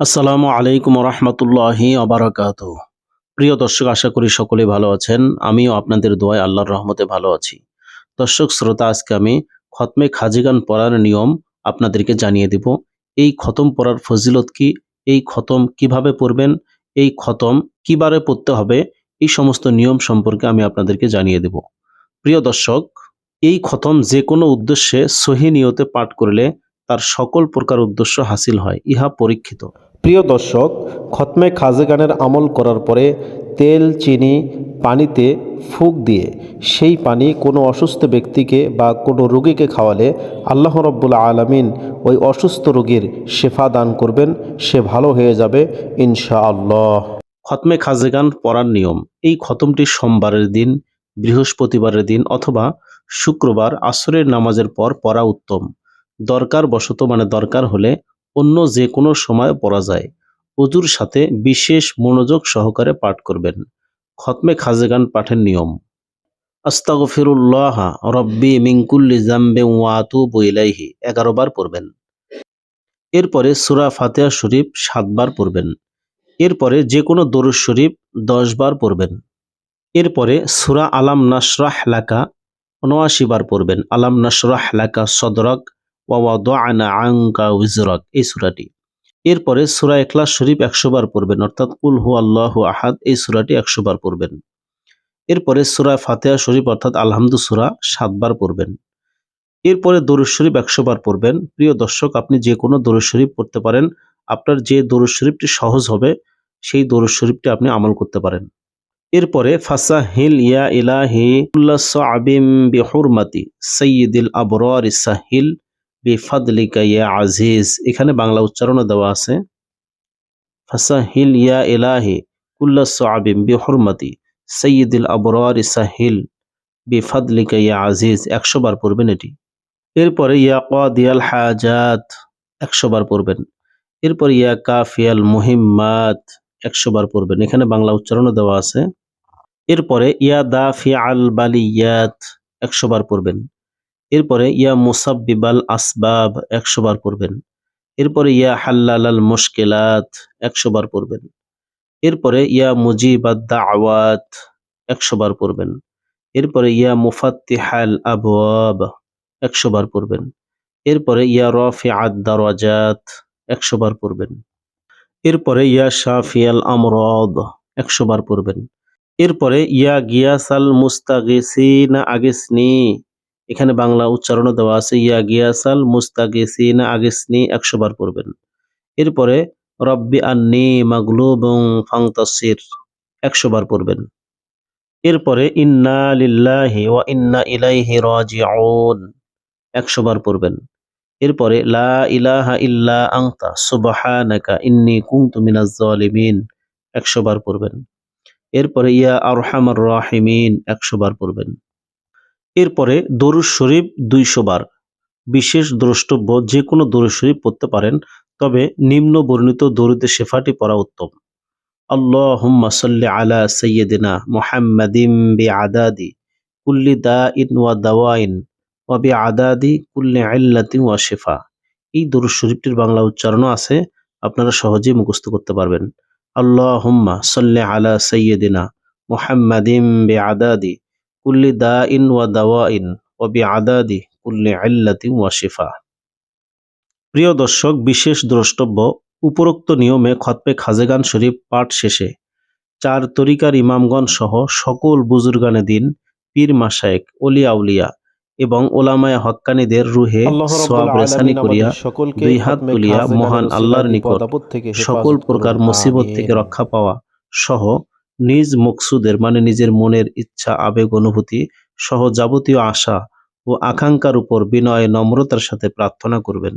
আসসালামু আলাইকুম রহমতুল্লাহি আবরাকাত প্রিয় দর্শক, আশা করি সকলে ভালো আছেন। আমিও আপনাদের দোয়ায় আল্লাহর রহমতে ভালো আছি। দর্শক, শ্রোতা, আজকে আমি খতমে খাজিগান পড়ার নিয়ম আপনাদেরকে জানিয়ে দেব। এই খতম পড়ার ফজিলত কি? এই খতম কীভাবে পড়বেন? এই খতম কিবারে পড়তে হবে? এই সমস্ত নিয়ম সম্পর্কে আমি আপনাদেরকে জানিয়ে দেব। প্রিয় দর্শক, এই খতম যে কোনো উদ্দেশ্যে সহি নিয়তে পাঠ করলে তার সকল প্রকার উদ্দেশ্য হাসিল হয়, ইহা পরীক্ষিত। প্রিয় দর্শক, খতমে খাজেগানের আমল করার পরে তেল, চিনি, পানিতে ফুক দিয়ে সেই পানি কোনো অসুস্থ ব্যক্তিকে বা কোনো রোগীকে খাওয়ালে আল্লাহ রব্বুল আলমিন ওই অসুস্থ রোগীর শেফা দান করবেন, সে ভালো হয়ে যাবে ইনশাআল্লাহ। খতমে খাজেগান পড়ার নিয়ম, এই খতমটি সোমবারের দিন, বৃহস্পতিবারের দিন অথবা শুক্রবার আসরের নামাজের পর পড়া উত্তম। দরকার বশত মানে দরকার হলে অন্য যে কোনো সময় পড়া যায়। অজুর সাথে বিশেষ মনোযোগ সহকারে পাঠ করবেন। খতমে খাজেগান পাঠের নিয়ম। আস্তাগফিরুল্লাহ রব্বি মিঙ্কুল্লি জাম্বে ওয়াতু বইলাইহি এগারো বার পড়বেন। এরপরে সুরা ফাতেহা শরীফ সাতবার পড়বেন। এরপরে যে কোনো দরুদ শরীফ দশ বার পড়বেন। এরপরে সুরা আলাম নাসরাহ লাকা উনআশি বার পড়বেন। আলাম নাসরাহ লাকা সদরক এই সূরাটি। এরপরে সূরা ইখলাস শরীফ একশো বার পড়বেন, অর্থাৎ কুল হু আল্লাহু আহাদ, এই সুরাটি একশো বার পড়বেন। এরপরে সূরা ফাতিহা শরীফ, অর্থাৎ আলহামদু সূরা সাতবার পড়বেন। এরপরে দরুদ শরীফ একশো বার পড়বেন। প্রিয় দর্শক, আপনি যে কোনো দরুদ শরীফ পড়তে পারেন, আপনার যে দরুদ শরীফটি সহজ হবে, সেই দরুদ শরীফটি আপনি আমল করতে পারেন। এরপরে, ফাসা হিল ইয়া ইলাহি আবিম বিহুরমাতি সৈয়দিল আবরার সাহিল বিফাদলিকা ইয়া আজিজ। এখানে বাংলা উচ্চারণও দেওয়া আছে। ফাসা হিল ইয়া ইলাহি কুল্লাস আবিম বিহুরমাতি সৈয়দিল আবরার সাহিল বিফাদলিকা ইয়া আজিজ। একশো বার পড়বেন এটি। এরপরে ইয়া কাদিয়াল হাজাত একশো বার পড়বেন। এরপর ইয়া কাফিয়াল মুহিম্মাত একশো বার পড়বেন। এখানে বাংলা উচ্চারণও দেওয়া আছে। এরপরে ইয়া দাফি আল বালিয়াত একশো বার পড়বেন। এরপরে, ইয়া মুসাব্বিবাল আসবাব একশো বার পড়বেন। এরপরে, ইয়া হাল্লাল মুশকিলাত একশো বার পড়বেন। এরপরে, ইয়া মুজিবাদ দাওয়াত একশো বার পড়বেন। এরপরে, ইয়া মুফাত্তিহাল আবওয়াব একশো বার পড়বেন। এরপরে, ইয়া রফি আদ দারাজাত একশো বার পড়বেন। এরপরে, ইয়া শাফিয়াল আমরদ একশো বার পড়বেন। এরপরে, ইয়া গিয়াসাল মুস্তাগিসিনা আগিসনি এখানে বাংলা উচ্চারণ দেওয়া আছে, ইয়া গিয়াসাল মুস্তাগিসিনা আগিসনি একশো বার পড়বেন। এরপরে, রব্বি আন্নি মাগলুবং ফাংতাসির একশো বার পড়বেন। এরপরে, ইন্না লিল্লাহি ওয়া ইন্না ইলাইহি রাজিউন, একশো বার পড়বেন। এরপরে, লা ইলাহা ইল্লা আংতা সুবহানাকা ইন্নি কুনতু মিনাজ জালিমিন, একশো বার পড়বেন। এরপরে, ইয়া আরহামার রাহিমিন, একশো বার পড়বেন। এরপরে দরুদ শরীফ দুইশো বার। বিশেষ দ্রষ্টব্য, যে কোনো দরুদ শরীফ পড়তে পারেন, তবে নিম্ন বর্ণিত দরুদে শেফাটি পড়া উত্তম। আল্লাহুম্মা সাল্লি আলা সাইয়্যিদিনা মুহাম্মাদিম বিআদাদি কুল্লি দাইন ওয়া দাওয়াইন ওয়া বিআদাদি কুল্লি ইল্লাতিন ওয়া শিফা। এই দরুদ শরীফটির বাংলা উচ্চারণও আছে, আপনারা সহজেই মুখস্থ করতে পারবেন। আল্লাহুম্মা সাল্লি আলা সাইয়্যিদিনা মুহাম্মাদিম বিআদাদি কুল্লি দাইন ওয়া দাওয়া দাওয়াইন ওয়া বিআদাদি কুল্লি ইল্লাতিন ওয়া শিফা প্রিয় দর্শক বিশেষ দ্রষ্টব্য উপরোক্ত নিয়মে খতপে খাজেগান শরীফ পাঠ শেষে চার তরিকার ইমামগণ সহ সকল বুজুর্গানে দিন পীর মাসায়েক অলিয়া আউলিয়া এবং ওলামায় হক্কানীদের রুহে সোয়াব রেসানি করিয়া সকলকে দুই হাত তুলিয়া মহান আল্লাহর নিকট থেকে সকল প্রকার মুসিবত থেকে রক্ষা পাওয়া সহ নিজ মকসুদের মানে নিজের মনের ইচ্ছা, আবেগ, অনুভূতি সহ যাবতীয় আশা ও আকাঙ্ক্ষার উপর বিনয় নম্রতার সাথে প্রার্থনা করবেন।